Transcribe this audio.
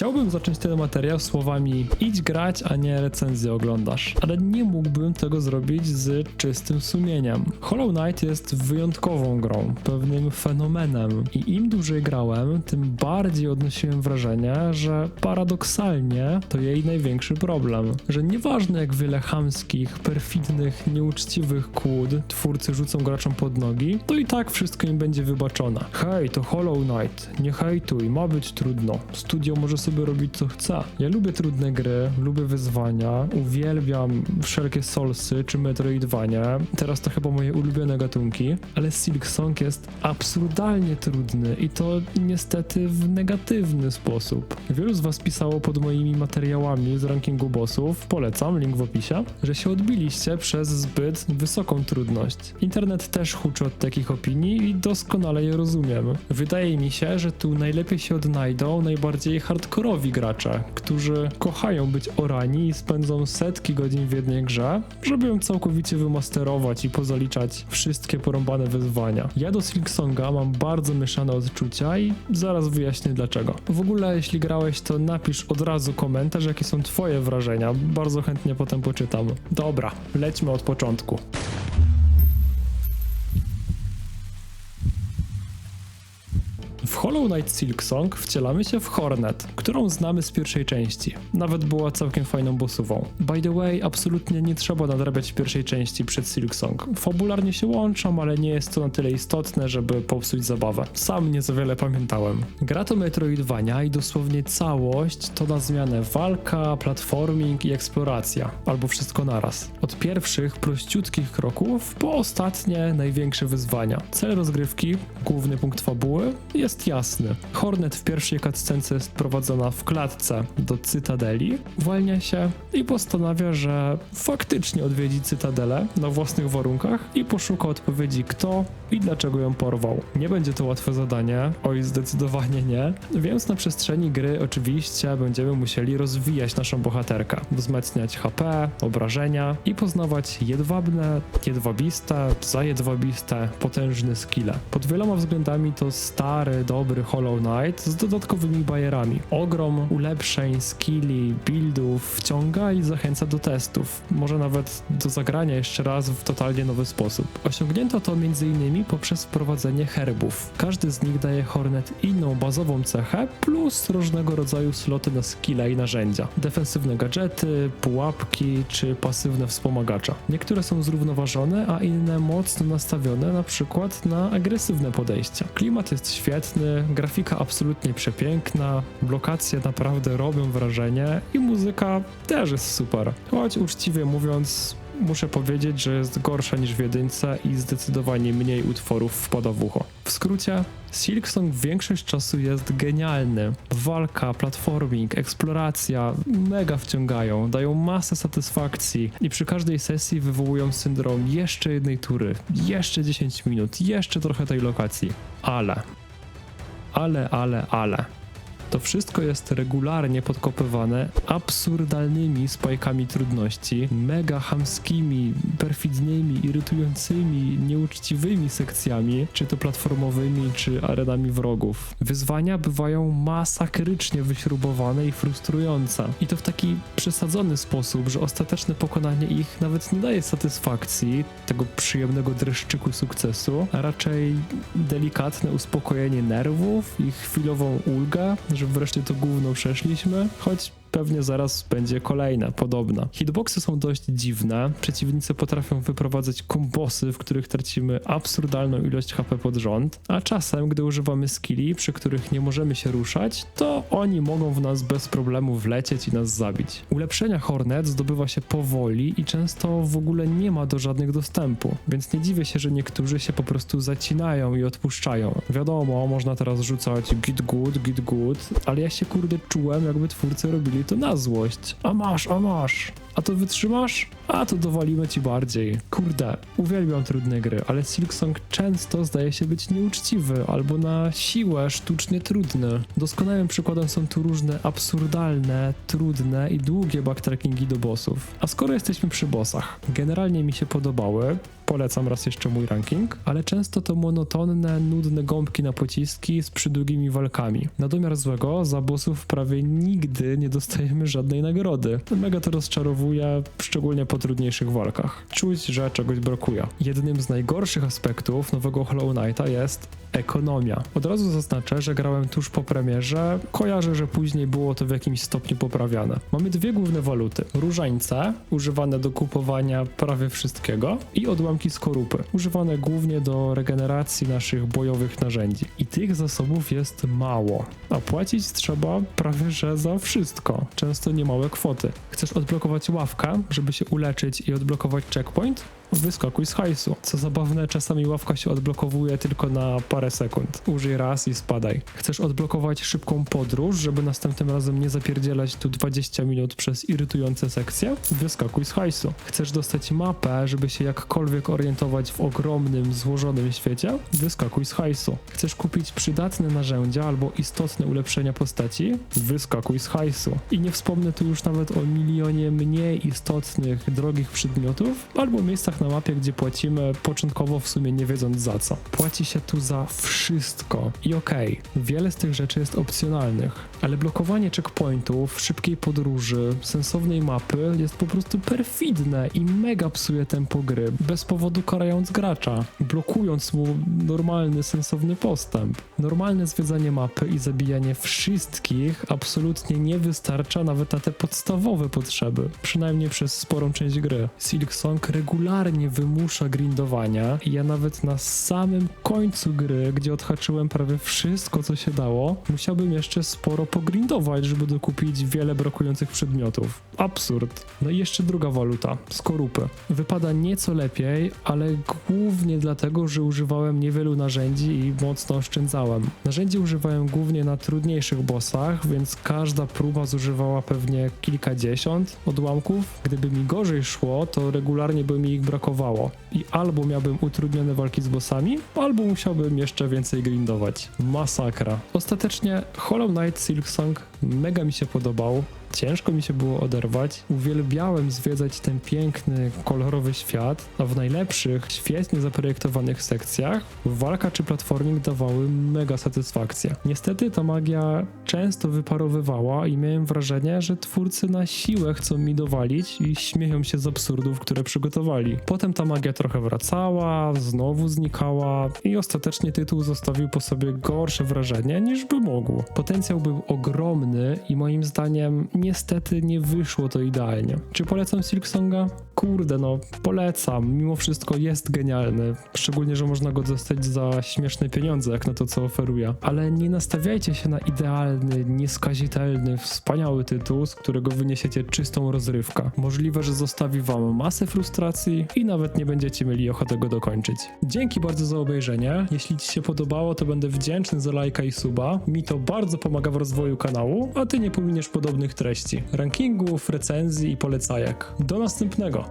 Chciałbym zacząć ten materiał słowami idź grać, a nie recenzję oglądasz, ale nie mógłbym tego zrobić z czystym sumieniem. Hollow Knight jest wyjątkową grą, pewnym fenomenem i im dłużej grałem, tym bardziej odnosiłem wrażenie, że paradoksalnie to jej największy problem, że nieważne jak wiele chamskich, perfidnych, nieuczciwych kłód twórcy rzucą graczom pod nogi, to i tak wszystko im będzie wybaczone. Hej, to Hollow Knight, nie hejtuj, ma być trudno. Studio może sobie robić co chce. Ja lubię trudne gry, lubię wyzwania, uwielbiam wszelkie Soulsy czy Metroidvania. Teraz to chyba moje ulubione gatunki, ale Silk Song jest absurdalnie trudny i to niestety w negatywny sposób. Wielu z was pisało pod moimi materiałami z rankingu bossów, polecam, link w opisie, że się odbiliście przez zbyt wysoką trudność. Internet też huczy od takich opinii i doskonale je rozumiem. Wydaje mi się, że tu najlepiej się odnajdą najbardziej hardkorowi gracze, którzy kochają być orani i spędzą setki godzin w jednej grze, żeby ją całkowicie wymasterować i pozaliczać wszystkie porąbane wyzwania. Ja do Silksonga mam bardzo mieszane odczucia i zaraz wyjaśnię dlaczego. W ogóle jeśli grałeś, to napisz od razu komentarz, jakie są twoje wrażenia. Bardzo chętnie potem poczytam. Dobra, lećmy od początku. Hollow Knight Silk Song wcielamy się w Hornet, którą znamy z pierwszej części. Nawet była całkiem fajną bossową. By the way, absolutnie nie trzeba nadrabiać pierwszej części przed Silk Song. Fabularnie się łączą, ale nie jest to na tyle istotne, żeby popsuć zabawę. Sam nie za wiele pamiętałem. Gra to Metroidvania i dosłownie całość to na zmianę walka, platforming i eksploracja, albo wszystko naraz. Od pierwszych prościutkich kroków po ostatnie największe wyzwania. Cel rozgrywki, główny punkt fabuły jest jasny. Hornet w pierwszej cutscence jest prowadzona w klatce do Cytadeli, uwalnia się i postanawia, że faktycznie odwiedzi Cytadelę na własnych warunkach i poszuka odpowiedzi kto i dlaczego ją porwał. Nie będzie to łatwe zadanie, oj zdecydowanie nie, więc na przestrzeni gry oczywiście będziemy musieli rozwijać naszą bohaterkę, wzmacniać HP, obrażenia i poznawać jedwabne, jedwabiste, zajedwabiste, potężne skille. Pod wieloma względami to stary, dobry Hollow Knight z dodatkowymi bajerami. Ogrom ulepszeń, skilli, buildów wciąga i zachęca do testów, może nawet do zagrania jeszcze raz w totalnie nowy sposób. Osiągnięto to m.in. poprzez wprowadzenie herbów. Każdy z nich daje Hornet inną bazową cechę, plus różnego rodzaju sloty na skille i narzędzia. Defensywne gadżety, pułapki czy pasywne wspomagacza. Niektóre są zrównoważone, a inne mocno nastawione na przykład na agresywne podejścia. Klimat jest świetny, grafika absolutnie przepiękna, lokacje naprawdę robią wrażenie i muzyka też jest super. Choć uczciwie mówiąc, muszę powiedzieć, że jest gorsza niż w jedynce i zdecydowanie mniej utworów wpada w ucho. W skrócie, Silksong większość czasu jest genialny. Walka, platforming, eksploracja mega wciągają, dają masę satysfakcji i przy każdej sesji wywołują syndrom jeszcze jednej tury, jeszcze 10 minut, jeszcze trochę tej lokacji. Ale, ale, ale, ale. To wszystko jest regularnie podkopywane absurdalnymi spajkami trudności, mega chamskimi, perfidnymi, irytującymi, nieuczciwymi sekcjami, czy to platformowymi, czy arenami wrogów. Wyzwania bywają masakrycznie wyśrubowane i frustrujące. I to w taki przesadzony sposób, że ostateczne pokonanie ich nawet nie daje satysfakcji, tego przyjemnego dreszczyku sukcesu, a raczej delikatne uspokojenie nerwów i chwilową ulgę, że wreszcie to gówno przeszliśmy, choć pewnie zaraz będzie kolejna, podobna. Hitboxy są dość dziwne, przeciwnicy potrafią wyprowadzać kombosy, w których tracimy absurdalną ilość HP pod rząd, a czasem, gdy używamy skilli, przy których nie możemy się ruszać, to oni mogą w nas bez problemu wlecieć i nas zabić. Ulepszenia Hornet zdobywa się powoli i często w ogóle nie ma do żadnych dostępu, więc nie dziwię się, że niektórzy się po prostu zacinają i odpuszczają. Wiadomo, można teraz rzucać git good, git good, ale ja się kurde czułem, jakby twórcy robili to na złość. A masz, a masz. A to wytrzymasz? A to dowalimy ci bardziej. Kurde, uwielbiam trudne gry, ale Silksong często zdaje się być nieuczciwy albo na siłę sztucznie trudny. Doskonałym przykładem są tu różne absurdalne, trudne i długie backtrackingi do bossów. A skoro jesteśmy przy bossach, generalnie mi się podobały, polecam raz jeszcze mój ranking, ale często to monotonne, nudne gąbki na pociski z przydługimi walkami. Na domiar złego, za bossów prawie nigdy nie dostajemy żadnej nagrody. Mega to rozczarowuje, szczególnie po trudniejszych walkach. Czuć, że czegoś brakuje. Jednym z najgorszych aspektów nowego Hollow Knighta jest ekonomia. Od razu zaznaczę, że grałem tuż po premierze. Kojarzę, że później było to w jakimś stopniu poprawiane. Mamy dwie główne waluty. Różańce, używane do kupowania prawie wszystkiego i odłamki skorupy, używane głównie do regeneracji naszych bojowych narzędzi. I tych zasobów jest mało, a płacić trzeba prawie że za wszystko. Często niemałe kwoty. Chcesz odblokować ławkę, żeby się uleczyć i odblokować checkpoint? Wyskakuj z hajsu. Co zabawne, czasami ławka się odblokowuje tylko na parę sekund. Użyj raz i spadaj. Chcesz odblokować szybką podróż, żeby następnym razem nie zapierdzielać tu 20 minut przez irytujące sekcje? Wyskakuj z hajsu. Chcesz dostać mapę, żeby się jakkolwiek orientować w ogromnym, złożonym świecie? Wyskakuj z hajsu. Chcesz kupić przydatne narzędzia albo istotne ulepszenia postaci? Wyskakuj z hajsu. I nie wspomnę tu już nawet o milionie mniej istotnych, drogich przedmiotów albo miejscach na mapie, gdzie płacimy początkowo w sumie nie wiedząc za co. Płaci się tu za wszystko. I okej, wiele z tych rzeczy jest opcjonalnych, ale blokowanie checkpointów, szybkiej podróży, sensownej mapy jest po prostu perfidne i mega psuje tempo gry, bez powodu karając gracza, blokując mu normalny, sensowny postęp. Normalne zwiedzanie mapy i zabijanie wszystkich absolutnie nie wystarcza nawet na te podstawowe potrzeby, przynajmniej przez sporą część gry. Silksong regularnie wymusza grindowania ja nawet na samym końcu gry, gdzie odhaczyłem prawie wszystko, co się dało, musiałbym jeszcze sporo pogrindować, żeby dokupić wiele brakujących przedmiotów. Absurd. No i jeszcze druga waluta, skorupy. Wypada nieco lepiej, ale głównie dlatego, że używałem niewielu narzędzi i mocno oszczędzałem. Narzędzi używałem głównie na trudniejszych bossach, więc każda próba zużywała pewnie kilkadziesiąt odłamków. Gdyby mi gorzej szło, to regularnie by mi ich brakowało. I albo miałbym utrudnione walki z bossami, albo musiałbym jeszcze więcej grindować. Masakra. Ostatecznie Hollow Knight Silksong mega mi się podobał. Ciężko mi się było oderwać. Uwielbiałem zwiedzać ten piękny, kolorowy świat, a w najlepszych, świetnie zaprojektowanych sekcjach walka czy platforming dawały mega satysfakcję. Niestety ta magia często wyparowywała i miałem wrażenie, że twórcy na siłę chcą mi dowalić i śmieją się z absurdów, które przygotowali. Potem ta magia trochę wracała, znowu znikała i ostatecznie tytuł zostawił po sobie gorsze wrażenie niż by mógł. Potencjał był ogromny i moim zdaniem niestety nie wyszło to idealnie. Czy polecam Silksonga? Kurde, no polecam. Mimo wszystko jest genialny. Szczególnie, że można go dostać za śmieszne pieniądze, jak na to, co oferuje. Ale nie nastawiajcie się na idealny, nieskazitelny, wspaniały tytuł, z którego wyniesiecie czystą rozrywkę. Możliwe, że zostawi wam masę frustracji i nawet nie będziecie mieli ochoty go dokończyć. Dzięki bardzo za obejrzenie. Jeśli ci się podobało, to będę wdzięczny za lajka i suba. Mi to bardzo pomaga w rozwoju kanału, a ty nie pominiesz podobnych treści. Rankingów, recenzji i polecajek. Do następnego!